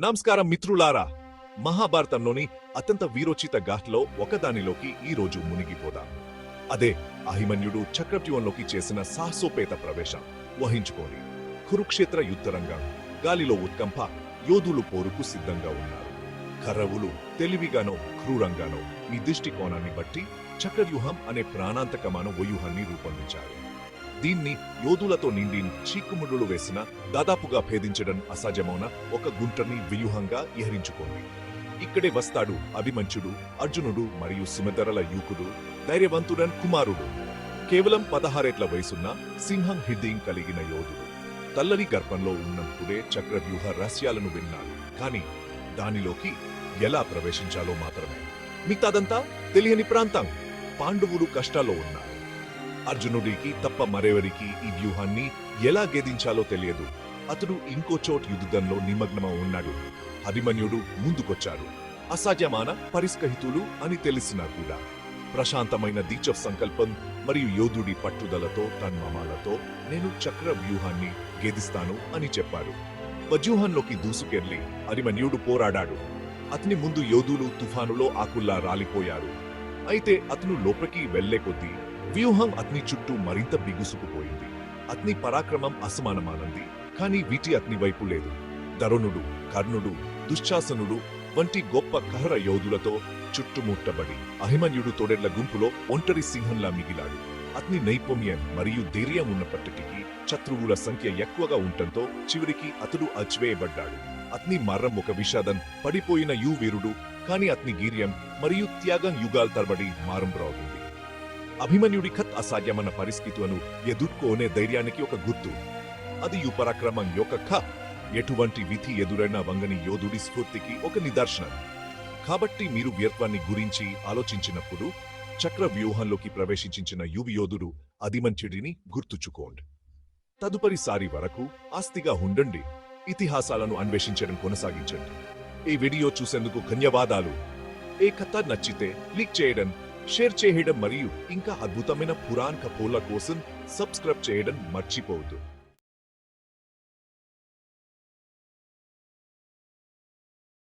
నమస్కారం మిత్రులారా. మహాభారతంలోని అత్యంత వీరోచిత ఘాట్లో ఒకదానిలోకి ఈ రోజు మునిగిపోదాం. అదే అహిమన్యుడు చక్రవ్యూహంలోకి చేసిన సాహసోపేత ప్రవేశం. వహించుకోని కురుక్షేత్ర యుద్ధరంగం. గాలిలో ఉత్కంప యోధులు పోరుకు సిద్ధంగా ఉన్నారు. కర్రవులు తెలివిగానో క్రూరంగానో మీ దృష్టికోణాన్ని బట్టి చక్రవ్యూహం అనే ప్రాణాంతకమైన వ్యూహాన్ని రూపొందించారు. దీన్ని యోధులతో నిండి చీకుముళ్ళు వేసిన దాదాపుగా భేదించడం అసాధ్యమౌన ఒక గుంటని వ్యూహంగా ఇహరించుకోండి ఇక్కడే వస్తాడు అభిమంచుడు అర్జునుడు మరియు సుమధరల యూకుడు ధైర్యవంతుడన్ కుమారుడు. కేవలం పదహారేట్ల వయసున్న సింహం హృదయం కలిగిన యోధుడు. తల్లరి గర్భంలో ఉన్నప్పుడే చక్రవ్యూహ రహస్యాలను విన్నాడు. కాని దానిలోకి ఎలా ప్రవేశించాలో మాత్రమే. మిగతాదంతా తెలియని ప్రాంతం. పాండవులు కష్టాల్లో ఉన్నారు. అర్జునుడికి తప్ప మరెవరికి ఈ వ్యూహాన్ని ఎలా గెదించాలో తెలియదు. అతడు ఇంకో చోట్ యుద్ధంలో నిమగ్నమై ఉన్నాడు. అభిమన్యుడు ముందుకొచ్చాడు. అసాధ్యమాన పరిస్కహితులు అని తెలిసినా కూడా. ప్రశాంతమైన దీక్ష సంకల్పం మరియు యోధుడి పట్టుదలతో తన్మమాలతో నేను చక్ర వ్యూహాన్ని గెదిస్తాను అని చెప్పాడు. వజ్యూహంలోకి దూసుకెళ్ళి అభిమన్యుడు పోరాడాడు. అతని ముందు యోధులు తుఫానులో ఆకుల్లా రాలిపోయారు. అయితే అతను లోపలికి వెళ్ళే కొద్దీ వ్యూహం అగ్ని చుట్టూ మరింత బిగుసుకుపోయింది. అగ్ని పరాక్రమం అసమానమానంది కానీ వీటి అగ్ని వైపు లేదు. దరుణుడు కర్ణుడు దుశ్శాసనుడు వంటి గొప్ప కహర యోధులతో చుట్టుముట్టబడి అహిమన్యుడు తోడెళ్ళ గుంపులో ఒంటరి సింహంలా మిగిలాడు. అగ్ని నైపుణ్యం మరియు ధైర్యం ఉన్నప్పటికీ శత్రువుల సంఖ్య ఎక్కువగా ఉండటంతో చివరికి అతడు అచివేయబడ్డాడు అగ్ని మర్రం ఒక విషాదం పడిపోయిన యువీరుడు కాని అతని గీర్యం మరియు త్యాగం యుగాల తరబడి మారంబ్రాగుంది అభిమన్యుడి ఖత్ అసాధ్యమైన పరిస్థితులను ఎదుర్కోనే ధైర్యానికి ఒక గుర్తు. అది యు పరాక్రమం యొక్క ఖ. ఎటువంటి విధి ఎదురైన వంగని యోధుడి స్ఫూర్తికి ఒక నిదర్శనం. కాబట్టి మీరు వ్యర్థాన్ని గురించి ఆలోచించినప్పుడు చక్ర వ్యూహంలోకి ప్రవేశించిన యువ యోధుడు అధిమంచుడిని గుర్తుచుకోండి. తదుపరిసారి వరకు ఆస్తిగా ఉండండి. ఇతిహాసాలను అన్వేషించడం కొనసాగించండి. ఈ వీడియో చూసేందుకు ధన్యవాదాలు. ఏ కథ నచ్చితే క్లిక్ చేయడం షేర్ చేయడం మరియు ఇంకా అద్భుతమైన పురాణ కపోల కోసం సబ్స్క్రైబ్ చేయడం మర్చిపోవద్దు.